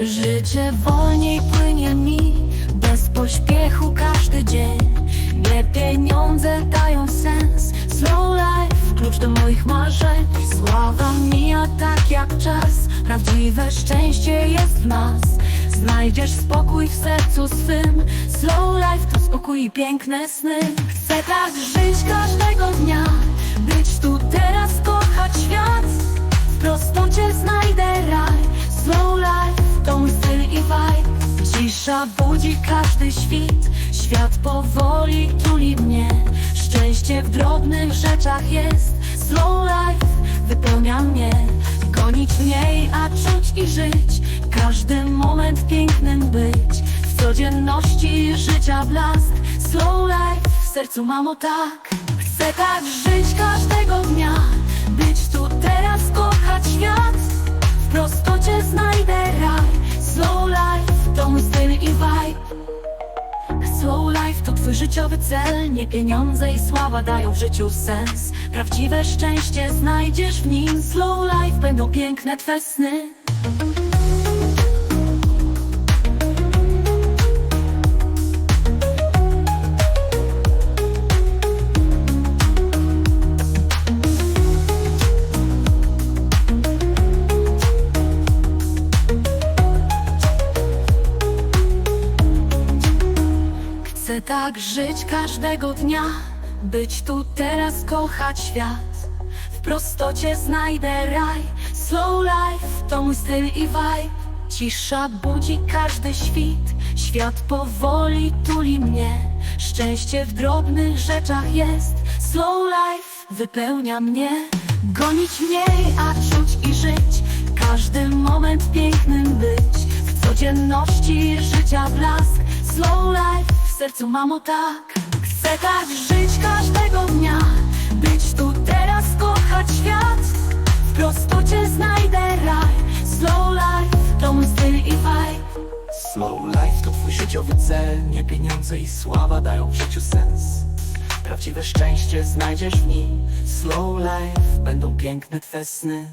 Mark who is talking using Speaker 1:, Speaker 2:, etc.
Speaker 1: Życie wolniej płynie mi. Bez pośpiechu każdy dzień. Nie pieniądze dają sens. Slow life, klucz do moich marzeń. Sława mija tak jak czas. Prawdziwe szczęście jest w nas. Znajdziesz spokój w sercu swym. Slow life to spokój i piękne sny. Chcę tak żyć każdego Każdy świt Świat powoli tuli mnie. Szczęście w drobnych rzeczach jest Slow life wypełnia mnie. Gonić mniej, a czuć i żyć Każdy moment pięknym być. W codzienności życia blask Slow life w sercu mam o tak. Chcę tak żyć każdego dnia życiowy cel. Nie pieniądze i sława dają w życiu sens. Prawdziwe szczęście znajdziesz w nim. Slow life będą piękne twe sny Chcę tak żyć każdego dnia Być tu teraz, kochać świat. W prostocie znajdę raj Slow life to mój styl i vibe. Cisza budzi każdy świt Świat powoli tuli mnie. Szczęście w drobnych rzeczach jest Slow life wypełnia mnie. Gonić mniej, a czuć i żyć Każdy moment pięknym być. W codzienności życia blask Slow life sercu mam o tak. Chcę tak żyć każdego dnia Być tu teraz, kochać świat. W prostocie znajdę raj. Slow life to mój styl i vibe.
Speaker 2: Slow life to twój życiowy cel. Nie pieniądze i sława dają w życiu sens. Prawdziwe szczęście znajdziesz w nim. Slow life będą piękne twe sny